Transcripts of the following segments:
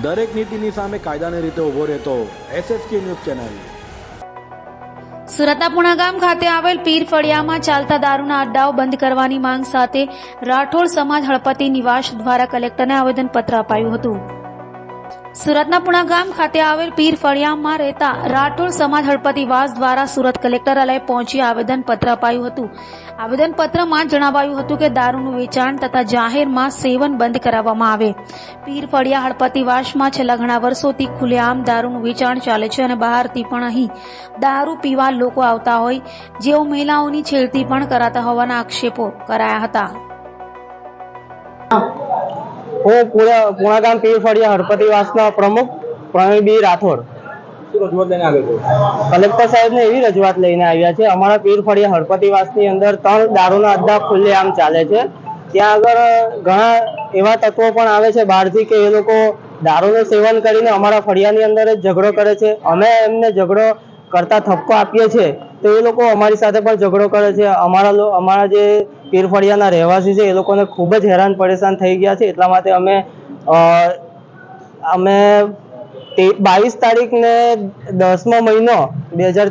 દરેક નીતિની સામે કાયદાની રીતે ઊભો રહેતો એસએસકે ન્યૂઝ ચેનલ. સુરતના પુણાગામ ખાતે આવેલ પીર ફળિયામાં ચાલતા દારૂના અડ્ડાઓ બંધ કરવાની માંગ સાથે રાઠોડ સમાજ હળપતિ નિવાસ દ્વારા કલેક્ટરને આવેદનપત્ર અપાયું હતું. સુરતના પુણાગામ ખાતે આવેલ પીર ફળિયામાં રહેતા રાઠોડ સમાજ હળપતિવાસ દ્વારા સુરત કલેક્ટરાલય પહોંચી આવેદનપત્ર અપાયું હતું. આવેદનપત્રમાં જણાવાયું હતું કે દારૂનું વેચાણ તથા જાહેરમાં સેવન બંધ કરાવવામાં આવે. પીર ફળિયા હળપતિવાસમાં છેલ્લા ઘણા વર્ષોથી ખુલ્લેઆમ દારૂનું વેચાણ ચાલે છે અને બહારથી પણ અહીં દારૂ પીવા લોકો આવતા હોય. જેઓ મહિલાઓની છેડતી પણ કરાતા હોવાના આક્ષેપો કરાયા હતા. હું પુણા ગામ પીર ફળિયા હળપતિવાસના પ્રમુખ પ્રવીણ બી રાઠોડ કલેક્ટર સાહેબ ને સાહેબને એવી રજૂઆત લઈને આવ્યા છે અમારા પીર ફળિયા હળપતિવાસની અંદર ત્રણ દારૂના અડ્ડા ખુલ્લેઆમ ચાલે છે. ત્યાં આગળ ઘણા એવા તત્વો પણ આવે છે બહારથી કે એ લોકો દારૂનું સેવન કરીને અમારા ફળિયાની અંદર જ ઝઘડો કરે છે. અમે એમને ઝઘડો કરતા ઠપકો આપીએ છીએ તો એ લોકો અમારી સાથે પણ ઝઘડો કરે છે. અમારા અમારા જે પીર ફળિયાના રહેવાસી છે, એ લોકોને ખૂબ જ હેરાન પરેશાન થઈ ગયા છે. એટલા માટે અમે અમે અમે બાવીસ તારીખને દસમો મહિનો બે હજાર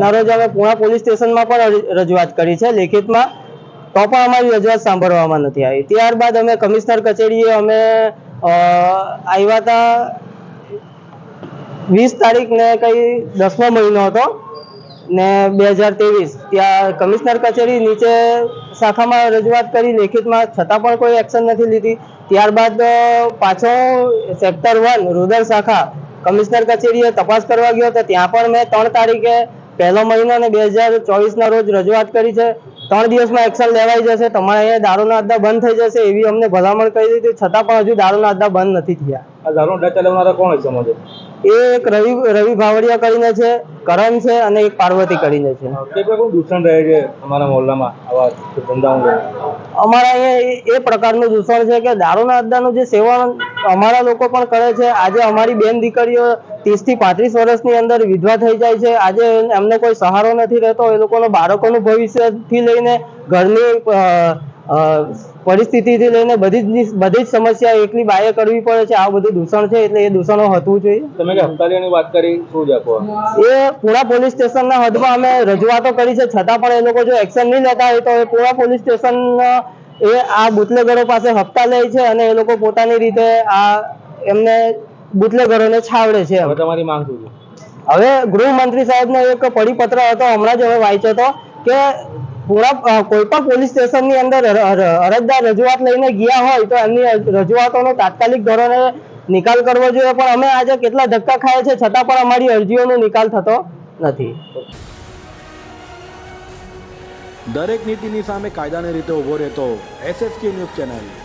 ના રોજ અમે પુણા પોલીસ સ્ટેશનમાં પણ રજૂઆત કરી છે લેખિતમાં. તો પણ અમારી રજૂઆત સાંભળવામાં નથી આવી. ત્યારબાદ અમે કમિશનર કચેરીએ અમે આવ્યા હતા વીસ તારીખને કઈ દસમો મહિનો હતો. ને બે હજાર ત્રેવીસ, ત્યાં કમિશનર કચેરી નીચે શાખામાં રજૂઆત કરી, લેખિતમાં છતાં પણ કોઈ એક્શન નથી લીધી. ત્યારબાદ પાછો સેક્ટર વન રૂરલ શાખા, કમિશનર કચેરીએ તપાસ કરવા ગયો તો ત્યાં પણ મેં ત્રણ તારીખે પહેલો મહિનો અને બે હજાર ચોવીસના રોજ રજૂઆત કરી છે. ત્રણ દિવસમાં એક્શન લેવાઈ જશે, તમારે અહીંયા દારૂના અડ્ડા બંધ થઈ જશે એવી અમને ભલામણ કરી દીધી. છતાં પણ હજુ દારૂના અડ્ડા બંધ નથી થયા. આ દારૂ અડ્ડા ચલાવનારા કોણ છે એ એક રવિ રવિ ભાવડિયા કરીને છે કરણ છે અને એક પાર્વતી કરીને છે. કોઈ દૂષણ રહે છે અમારા મોહલ્લામાં આવા ધંધાઓ અમારા અહીંયા એ- એ પ્રકારનું દૂષણ છે કે દારૂના અડ્ડાનું જે સેવન અમારા લોકો પણ કરે છે. આજે અમારી બેન દીકરીઓ ત્રીસથી પાંત્રીસ વર્ષની અંદર વિધવા થઈ જાય છે. આજે એમને કોઈ સહારો નથી રહેતો. એ લોકોનો બાળકોનું ભવિષ્યથી લઈને ઘરની પરિસ્થિતિથી લઈને બધી જ બધી જ સમસ્યા એકલી બાએ કરવી પડે છે. આ બધું દૂષણ છે એટલે એ દૂષણો હટવું જોઈએ તમે કે હપ્તાલીઓની વાત કરી શું જાકો એ પુણા પોલીસ સ્ટેશનના હદમાં અમે રજૂઆતો કરી છે. છતાં પણ એ લોકો જો એક્શન નહીં લેતા હોય તો એ પુણા પોલીસ સ્ટેશન એ આ બુટલેગરો પાસે હપ્તા લે છે અને એ લોકો પોતાની રીતે આ એમને બુટલેગરોને છાવડે છે હવે તમારી માંગ શું છે? હવે ગૃહમંત્રી સાહેબનો એક પરિપત્ર હતો હમણાં જ હવે વાંચ્યો હતો કે પૂરા કોઈ પણ પોલીસ સ્ટેશનની અંદર અર- અર- અરજદાર રજૂઆત લઈને ગયા હોય તો એમની રજૂઆતોનો તાત્કાલિક ધોરણે નિકાલ કરવો જોઈએ. પણ અમે આજે કેટલા ધક્કા ખાય છે છતાં પણ અમારી અરજીઓનો નિકાલ થતો નથી. દરેક નીતિની સામે કાયદાની રીતે ઊભો રહેતો એસએસકે ન્યૂઝ ચેનલ.